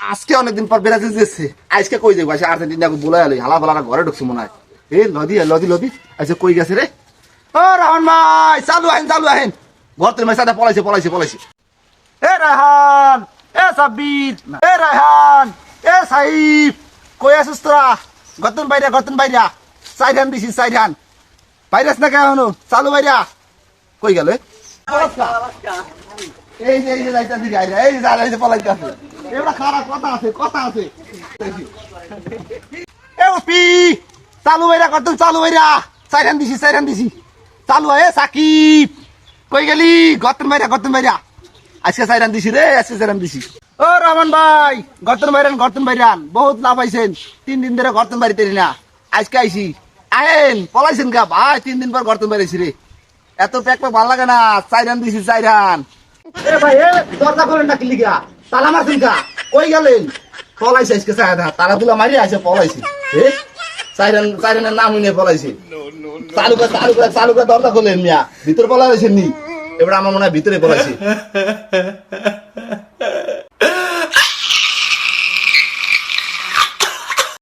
আজকে অনেকদিন পর ব্রাজিল যেছে আজকে কই যাব আজকে আর্জেন্টিনাকে বলে আলি হালা ফালা ঘরে ঢুকছে মনে হয়। এ লদি লদি লদি আজকে কই গেছে রে? ও রাহন ভাই, চালু আহেন চালু আহেন ঘর থেকে মেসাটা পলাইছে পলাইছে পলাইছে। এ রাহান এ সাব্বির, এ রাহান এ সাইফ, কই আছিস তোরা? গতন বাইরা গতন বাইরা। সাইডান দিছি সাইডান বাইরাস না কেন চালু বাইরা। কই গেল? এই যে এই যে, যাইতাছি গাইরা এই যে যারা এই যে পলাইতাছে। এবার খারাপ কথা আছে কথা আছে। এ চালু বাইরা কত চালু বাইরা সাইরান দিছি সাইরান দিছি। চালু হয় সাকিব। কই গেলি? গতন বাইরা গতন বাইরা আজকে সাইরান দিছি রে আজকে সাইরান দিছি। ও রহমান ভাই গর্তন বাইরান গর্তন বাইরান বহুত লাভ আইছেন তিন দিন ধরে গর্তন বাড়িতে না। আজকে আইছি। আহেন পলাইছেন গা ভাই তিন দিন পর গর্তন বাড়িছি রে। এত প্যাক ভালো লাগে না। চাইরান দিছি চাইরান এ ভাই দরজা খোলেন না কিলি গা তালা মারছেন কা কই গেলেন? পলাইছে আজকে চাইরা তালা তুলা মারি আছে, পলাইছে। চাইরেন চাইরেনের নাম নিয়ে পলাইছে। চালু করে চালু করে চালু করে দরজা খোলেন মিয়া, ভিতরে পলাইছেন নি? এবার আমার মনে হয় ভিতরে পলাইছে।